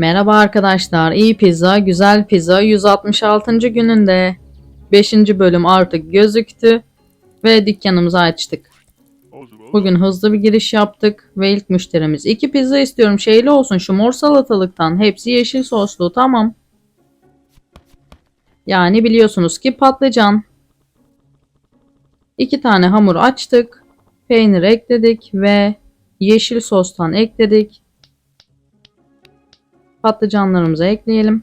Merhaba arkadaşlar. İyi pizza, güzel pizza 166. gününde 5. bölüm artık gözüktü ve dükkanımızı açtık. Bugün hızlı bir giriş yaptık ve ilk müşterimiz iki pizza istiyorum şeyli olsun şu mor salatalıktan hepsi yeşil soslu tamam. Yani biliyorsunuz ki patlıcan. İki tane hamur açtık. Peynir ekledik ve yeşil sostan ekledik. Patlıcanlarımızı ekleyelim.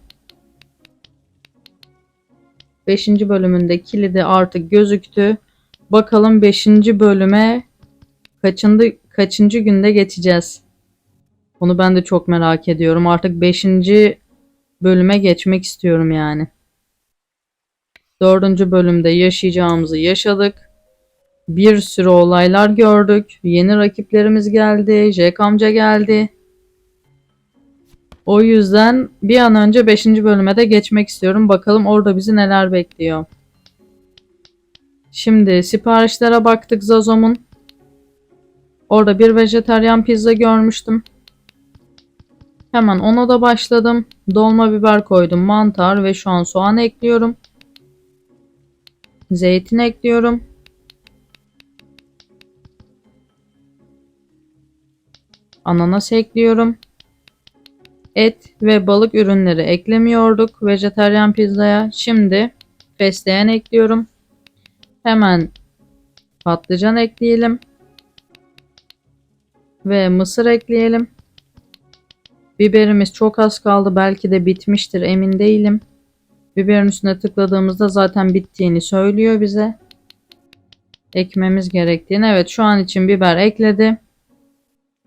5. bölümünde kilidi artık gözüktü. Bakalım 5. bölüme kaçıncı, kaçıncı günde geçeceğiz. Onu ben de çok merak ediyorum. Artık 5. bölüme geçmek istiyorum yani. 4. bölümde yaşayacağımızı yaşadık. Bir sürü olaylar gördük. Yeni rakiplerimiz geldi. Jack amca geldi. O yüzden bir an önce 5. bölüme de geçmek istiyorum. Bakalım orada bizi neler bekliyor. Şimdi siparişlere baktık Zazom'un. Orada bir vejetaryen pizza görmüştüm. Hemen ona da başladım. Dolma biber koydum, mantar ve şu an soğan ekliyorum. Zeytin ekliyorum. Ananas ekliyorum. Et ve balık ürünleri eklemiyorduk vejetaryen pizzaya. Şimdi fesleğen ekliyorum. Hemen patlıcan ekleyelim. Ve mısır ekleyelim. Biberimiz çok az kaldı. Belki de bitmiştir emin değilim. Biberin üstüne tıkladığımızda zaten bittiğini söylüyor bize. Ekmemiz gerektiğini. Evet şu an için biber ekledi.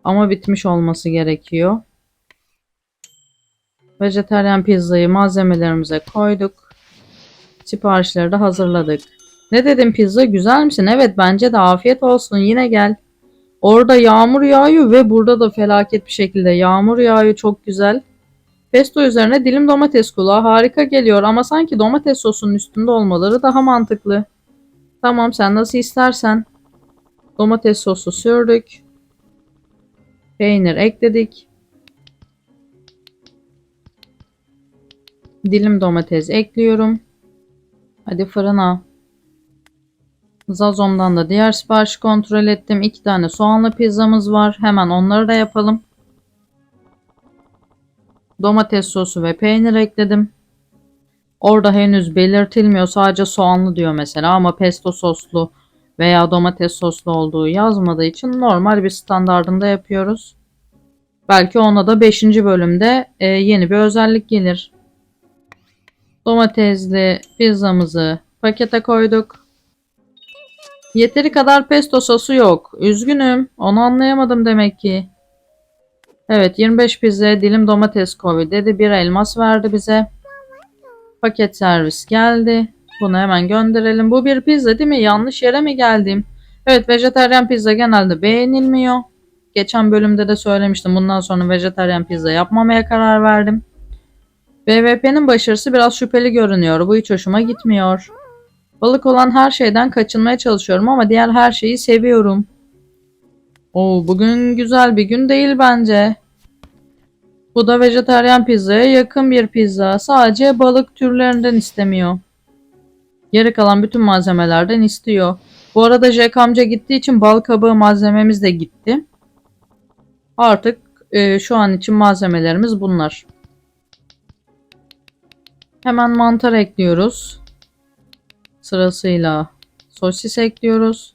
Ama bitmiş olması gerekiyor. Vejetaryen pizzayı malzemelerimize koyduk. Siparişleri de hazırladık. Ne dedim pizza güzel misin? Evet bence de afiyet olsun yine gel. Orada yağmur yağıyor ve burada da felaket bir şekilde yağmur yağıyor çok güzel. Pesto üzerine dilim domates kulağı harika geliyor ama sanki domates sosunun üstünde olmaları daha mantıklı. Tamam sen nasıl istersen. Domates sosu sürdük. Peynir ekledik. Dilim domates ekliyorum. Hadi fırına. Zazom'dan da diğer siparişi kontrol ettim. İki tane soğanlı pizzamız var. Hemen onları da yapalım. Domates sosu ve peynir ekledim. Orada henüz belirtilmiyor. Sadece soğanlı diyor mesela ama pesto soslu veya domates soslu olduğu yazmadığı için normal bir standardında yapıyoruz. Belki ona da 5. bölümde e, yeni bir özellik gelir. Domatesli pizzamızı pakete koyduk. Yeteri kadar pesto sosu yok. Üzgünüm. Onu anlayamadım demek ki. Evet 25 pizzaya dilim domates koy dedi. Bir elmas verdi bize. Paket servis geldi. Bunu hemen gönderelim. Bu bir pizza değil mi? Yanlış yere mi geldim? Evet vejetaryen pizza genelde beğenilmiyor. Geçen bölümde de söylemiştim. Bundan sonra vejetaryen pizza yapmamaya karar verdim. BVP'nin başarısı biraz şüpheli görünüyor. Bu hiç hoşuma gitmiyor. Balık olan her şeyden kaçınmaya çalışıyorum ama diğer her şeyi seviyorum. Oo, bugün güzel bir gün değil bence. Bu da vejetaryen pizzaya yakın bir pizza. Sadece balık türlerinden istemiyor. Geri kalan bütün malzemelerden istiyor. Bu arada Jack amca gittiği için bal kabağı malzememiz de gitti. Artık e, şu an için malzemelerimiz bunlar. Hemen mantar ekliyoruz. Sırasıyla sosis ekliyoruz.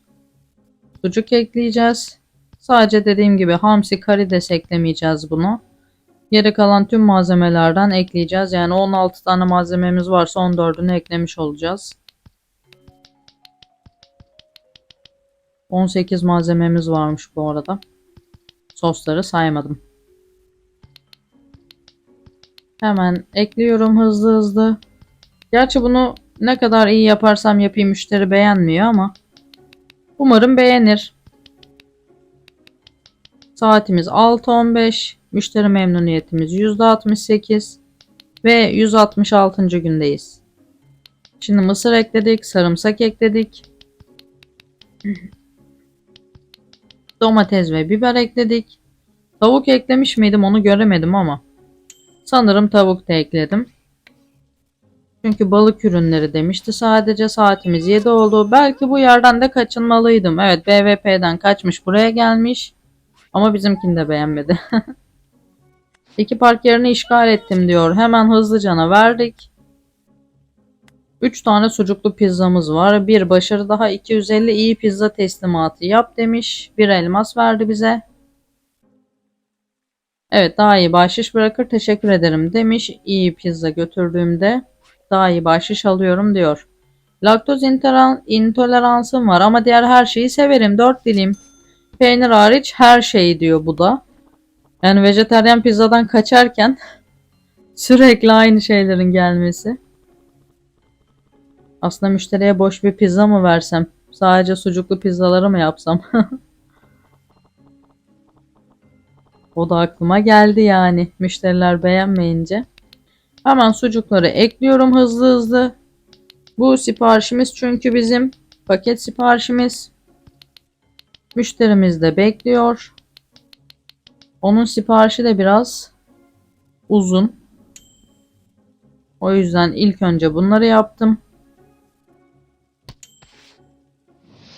Sucuk ekleyeceğiz. Sadece dediğim gibi hamsi karides eklemeyeceğiz bunu. Geri kalan tüm malzemelerden ekleyeceğiz. Yani 16 tane malzememiz varsa 14'ünü eklemiş olacağız. 18 malzememiz varmış bu arada. Sosları saymadım. Hemen ekliyorum hızlı hızlı. Gerçi bunu ne kadar iyi yaparsam yapayım müşteri beğenmiyor ama umarım beğenir. Saatimiz 6.15. Müşteri memnuniyetimiz %68 ve 166. gündeyiz. Şimdi mısır ekledik, sarımsak ekledik. Domates ve biber ekledik. Tavuk eklemiş miydim onu göremedim ama. Sanırım tavuk da ekledim. Çünkü balık ürünleri demişti. Sadece saatimiz 7 oldu. Belki bu yerden de kaçınmalıydım. Evet BVP'den kaçmış buraya gelmiş. Ama bizimkini de beğenmedi. İki park yerini işgal ettim diyor. Hemen hızlıcana verdik. 3 tane sucuklu pizzamız var. Bir başarı daha 250 iyi pizza teslimatı yap demiş. Bir elmas verdi bize. Evet daha iyi bahşiş bırakır teşekkür ederim demiş. İyi pizza götürdüğümde daha iyi bahşiş alıyorum diyor. Laktoz intoleran- intoleransım var ama diğer her şeyi severim. 4 dilim. Peynir hariç her şeyi diyor bu da. Yani vejetaryen pizzadan kaçarken sürekli aynı şeylerin gelmesi. Aslında müşteriye boş bir pizza mı versem? Sadece sucuklu pizzaları mı yapsam? o da aklıma geldi yani. Müşteriler beğenmeyince. Hemen sucukları ekliyorum hızlı hızlı. Bu siparişimiz çünkü bizim paket siparişimiz. Müşterimiz de bekliyor. Onun siparişi de biraz uzun. O yüzden ilk önce bunları yaptım.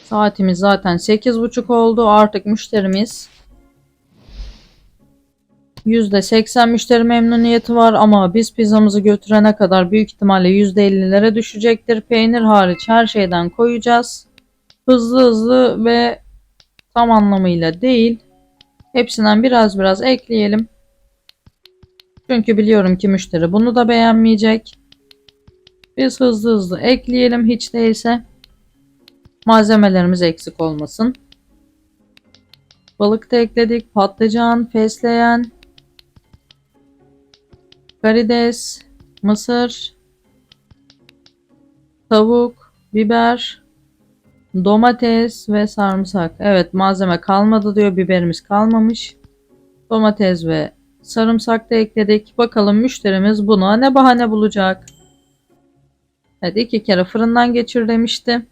Saatimiz zaten 8.30 oldu. Artık müşterimiz %80 müşteri memnuniyeti var ama biz pizzamızı götürene kadar büyük ihtimalle %50'lere düşecektir. Peynir hariç her şeyden koyacağız. Hızlı hızlı ve tam anlamıyla değil. Hepsinden biraz biraz ekleyelim. Çünkü biliyorum ki müşteri bunu da beğenmeyecek. Biz hızlı hızlı ekleyelim hiç değilse. Malzemelerimiz eksik olmasın. Balık da ekledik. Patlıcan, fesleğen, karides, mısır, tavuk, biber, domates ve sarımsak. Evet malzeme kalmadı diyor. Biberimiz kalmamış. Domates ve sarımsak da ekledik. Bakalım müşterimiz buna ne bahane bulacak. Evet iki kere fırından geçir demişti.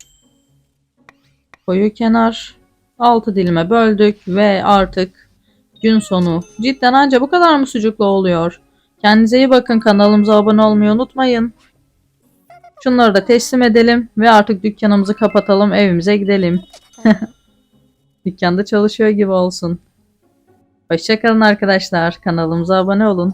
Koyu kenar. 6 dilime böldük ve artık gün sonu. Cidden anca bu kadar mı sucuklu oluyor? Kendinize iyi bakın. Kanalımıza abone olmayı unutmayın. Şunları da teslim edelim ve artık dükkanımızı kapatalım. Evimize gidelim. Dükkanda çalışıyor gibi olsun. Hoşçakalın arkadaşlar. Kanalımıza abone olun.